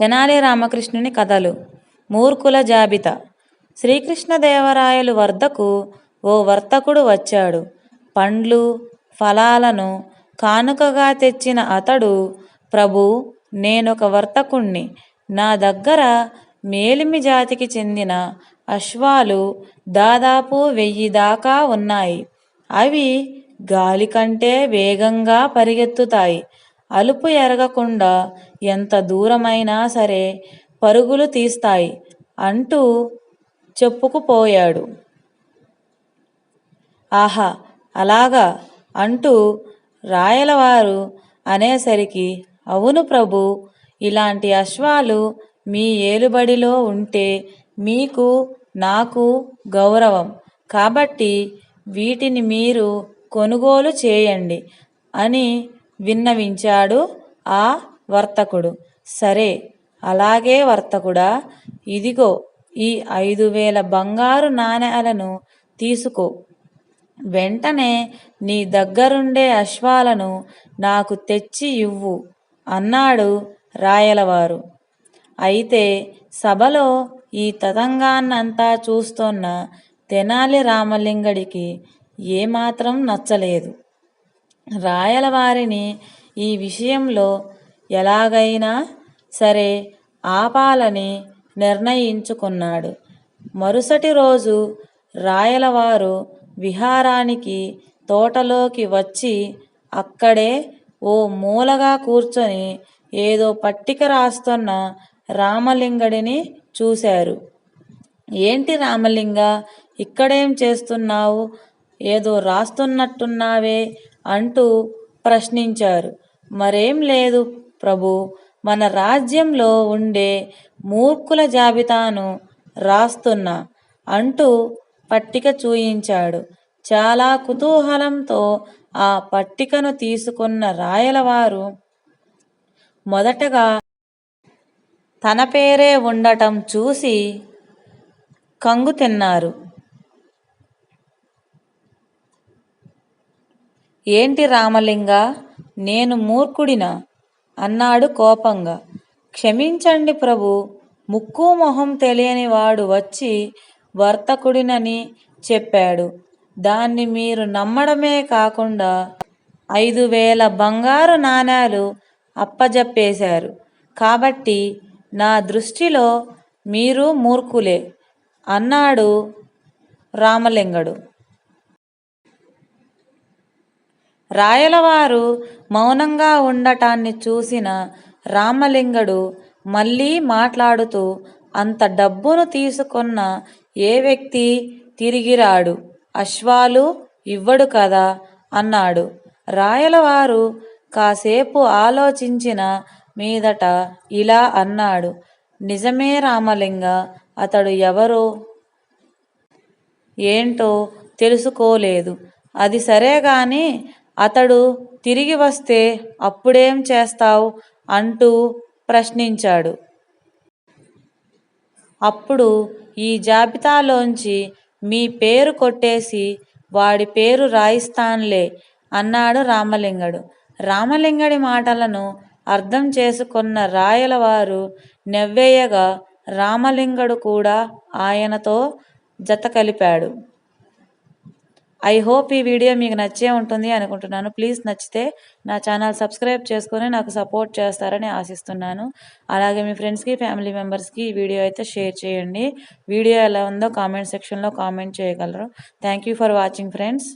తెనాలి రామకృష్ణుని కథలు. మూర్ఖుల జాబితా. శ్రీకృష్ణదేవరాయలు వద్దకు ఓ వర్తకుడు వచ్చాడు. పండ్లు ఫలాలను కానుకగా తెచ్చిన అతడు ప్రభు నేనొక వర్తకుణ్ణి. నా దగ్గర మేలిమి జాతికి చెందిన అశ్వాలు దాదాపు వెయ్యి దాకా ఉన్నాయి. అవి గాలి కంటే వేగంగా పరిగెత్తుతాయి. అలుపు ఎరగకుండా ఎంత దూరమైనా సరే పరుగులు తీస్తాయి అంటూ చెప్పుకుపోయాడు. ఆహా అలాగా అంటూ రాయలవారు అనేసరికి అవును ప్రభు ఇలాంటి అశ్వాలు మీ ఏలుబడిలో ఉంటే మీకు నాకు గౌరవం. కాబట్టి వీటిని మీరు కొనుగోలు చేయండి అని విన్నవించాడు ఆ వర్తకుడు. సరే అలాగే వర్తకుడా ఇదిగో ఈ ఐదు వేల బంగారు నాణేలను తీసుకో. వెంటనే నీ దగ్గరుండే అశ్వాలను నాకు తెచ్చి ఇవ్వు అన్నాడు రాయలవారు. అయితే సభలో ఈ తతంగాన్నంతా చూస్తున్న తెనాలి రామలింగడికి ఏమాత్రం నచ్చలేదు. రాయలవారిని ఈ విషయంలో ఎలాగైనా సరే ఆపాలని నిర్ణయించుకున్నాడు. మరుసటి రోజు రాయలవారు విహారానికి తోటలోకి వచ్చి అక్కడే ఓ మూలగా కూర్చొని ఏదో పట్టిక రాస్తున్న రామలింగడిని చూశారు. ఏంటి రామలింగ ఇక్కడేం చేస్తున్నావు? ఏదో రాస్తున్నట్టున్నావే అంటూ ప్రశ్నించారు. మరేం లేదు ప్రభు మన రాజ్యంలో ఉండే మూర్ఖుల జాబితాను రాస్తున్నా అంటూ పట్టిక చూయించాడు. చాలా కుతూహలంతో ఆ పట్టికను తీసుకున్న రాయలవారు మొదటగా తన పేరే ఉండటం చూసి కంగు తిన్నారు. ఏంటి రామలింగా? నేను మూర్ఖుడినా? అన్నాడు కోపంగా. క్షమించండి ప్రభు ముక్కు మొహం తెలియని వాడు వచ్చి వర్తకుడినని చెప్పాడు. దాన్ని మీరు నమ్మడమే కాకుండా ఐదు వేల బంగారు నాణేలు అప్పజెప్పేశారు. కాబట్టి నా దృష్టిలో మీరు మూర్ఖులే అన్నాడు రామలింగడు. రాయలవారు మౌనంగా ఉండటాన్ని చూసిన రామలింగడు మళ్ళీ మాట్లాడుతూ అంత డబ్బును తీసుకున్న ఏ వ్యక్తి తిరిగిరాడు? అశ్వాలు ఇవ్వడు కదా అన్నాడు. రాయలవారు కాసేపు ఆలోచించిన మీదట ఇలా అన్నాడు. నిజమే రామలింగ అతడు ఎవరో ఏంటో తెలుసుకోలేదు. అది సరే గాని అతడు తిరిగి వస్తే అప్పుడేం చేస్తావు? అంటూ ప్రశ్నించాడు. అప్పుడు ఈ జాబితాలోంచి మీ పేరు కొట్టేసి వాడి పేరు రాయిస్తాన్లే అన్నాడు రామలింగడు. రామలింగడి మాటలను అర్థం చేసుకున్న రాయలవారు నవ్వేయగా రామలింగడు కూడా ఆయనతో జత కలిపాడు ఐ హోప్ ఈ వీడియో మీకు నచ్చే ఉంటుంది అనుకుంటున్నాను. ప్లీజ్ నచ్చితే నా ఛానల్ సబ్స్క్రైబ్ చేసుకొని నాకు సపోర్ట్ చేస్తారని ఆశిస్తున్నాను. అలాగే మీ ఫ్రెండ్స్కి ఫ్యామిలీ మెంబర్స్కి ఈ వీడియో అయితే షేర్ చేయండి. వీడియో ఎలా ఉందో కామెంట్ సెక్షన్లో కామెంట్ చేయగలరు. Thank for watching friends